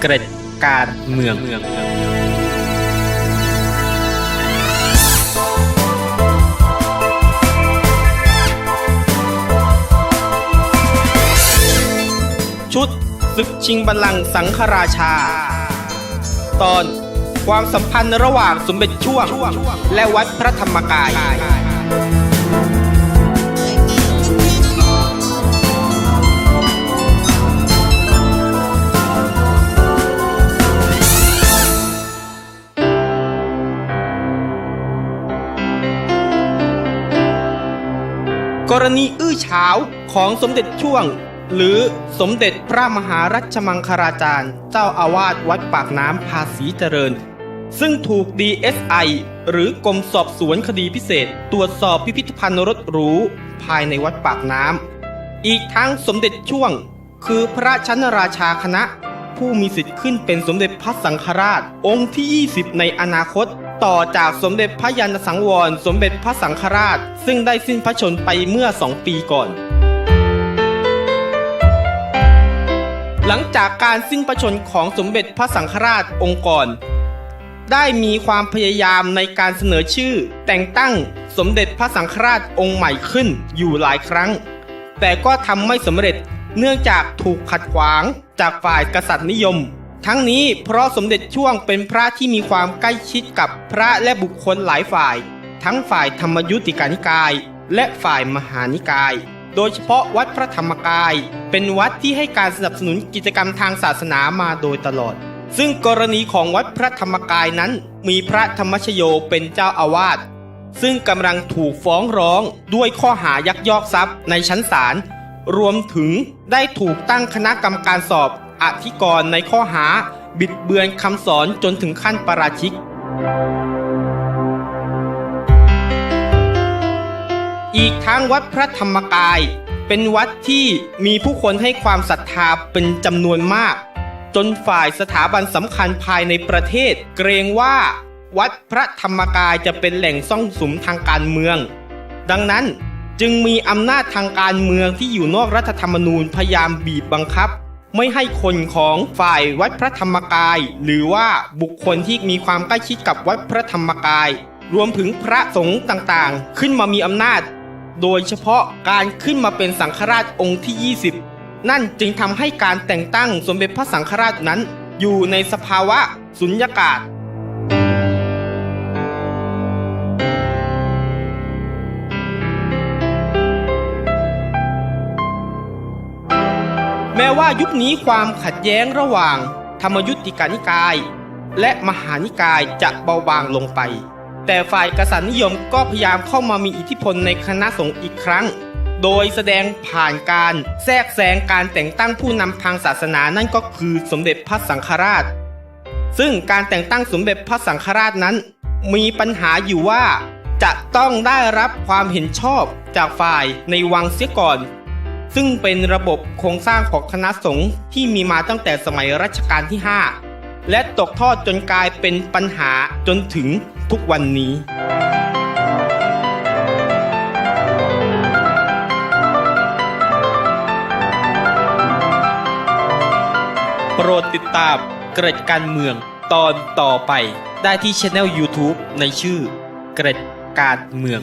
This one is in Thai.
เกร็ดการเมืองชุดศึกชิงบัลลังก์สังฆราชา ตอนความสัมพันธ์ระหว่างสมเด็จช่วง และวัดพระธรรมกาย กรณีอื้อฉาวของสมเด็จช่วง หรือสมเด็จพระมหารัชมังคลาจารย์ เจ้าอาวาสวัดปากน้ำภาษีเจริญ ซึ่งถูก DSI หรือกรมสอบสวนคดีพิเศษ ตรวจสอบพิพิธภัณฑ์รถหรู ภายในวัดปากน้ำอีกทั้งสมเด็จช่วง คือพระชั้นราชาคณะ ผู้มีสิทธิ์ขึ้นเป็นสมเด็จพระสังฆราชองค์ที่ 20 ในอนาคต ต่อจากสมเด็จพระยาณสังวร สมเด็จพระสังฆราช ซึ่งได้สิ้นพระชนไปเมื่อสองปีก่อน หลังจากการสิ้นพระชนของสมเด็จพระสังฆราชองค์ก่อนได้มีความพยายามในการเสนอชื่อ แต่งตั้งสมเด็จพระสังฆราชองค์ใหม่ขึ้นอยู่หลายครั้ง แต่ก็ทำไม่สำเร็จเนื่องจากถูกขัดขวางจากฝ่ายกษัตริย์นิยม ทั้งนี้เพราะสมเด็จช่วงเป็นพระที่มีความใกล้ชิดกับพระและบุคคลหลายฝ่าย ทั้งฝ่ายธรรมยุติกานิกาย และฝ่ายมหานิกาย โดยเฉพาะวัดพระธรรมกาย เป็นวัดที่ให้การสนับสนุนกิจกรรมทางศาสนามาโดยตลอด ซึ่งกรณีของวัดพระธรรมกายนั้น มีพระธรรมชโยเป็นเจ้าอาวาสซึ่งกำลังถูกฟ้องร้องด้วยข้อหายักยอกทรัพย์ในชั้นศาลรวมถึงได้ถูกตั้งคณะกรรมการสอบ อธิกรณ์ในข้อหา บิดเบือนคำสอนจนถึงขั้นปาราชิก อีกทั้งวัดพระธรรมกาย เป็นวัดที่มีผู้คนให้ความศรัทธาเป็นจำนวนมาก จนฝ่ายสถาบันสำคัญภายในประเทศ เกรงว่า วัดพระธรรมกายจะเป็นแหล่งซ่องสุมทางการเมือง ดังนั้นจึงมีอำนาจทางการเมืองที่อยู่นอกรัฐธรรมนูญพยายามบีบบังคับ ไม่ให้คนของฝ่ายวัดพระธรรมกาย หรือว่าบุคคลที่มีความใกล้ชิดกับวัดพระธรรมกาย รวมถึงพระสงฆ์ต่างๆ ขึ้นมามีอำนาจ โดยเฉพาะการขึ้นมาเป็นสังฆราชองค์ที่ 20 นั่นจึงทำให้การแต่งตั้งสมเด็จพระสังฆราชนั้น อยู่ในสภาวะสุญญากาศ แม้ว่ายุคนี้ความขัดแย้งระหว่าง ธรรมยุติกานิกาย และมหานิกายจะเบาบางลงไป แต่ฝ่ายกษัตริย์นิยมก็พยายามเข้ามามีอิทธิพลในคณะสงฆ์อีกครั้ง โดยแสดงผ่านการแทรกแซงการแต่งตั้งผู้นำทางศาสนานั่นก็คือสมเด็จพระสังฆราช ซึ่งการแต่งตั้งสมเด็จพระสังฆราชนั้น มีปัญหาอยู่ว่าจะต้องได้รับความเห็นชอบจากฝ่ายในวังเสียก่อน ซึ่งเป็นระบบโครงสร้างของคณะสงฆ์ที่มีมาตั้งแต่สมัยรัชกาลที่ 5 และตกทอดจนกลายเป็นปัญหาจนถึงทุกวันนี้โปรดติดตามเกร็ดการเมืองตอนต่อไปได้ที่ช anel YouTube ในชื่อเกร็ดการเมือง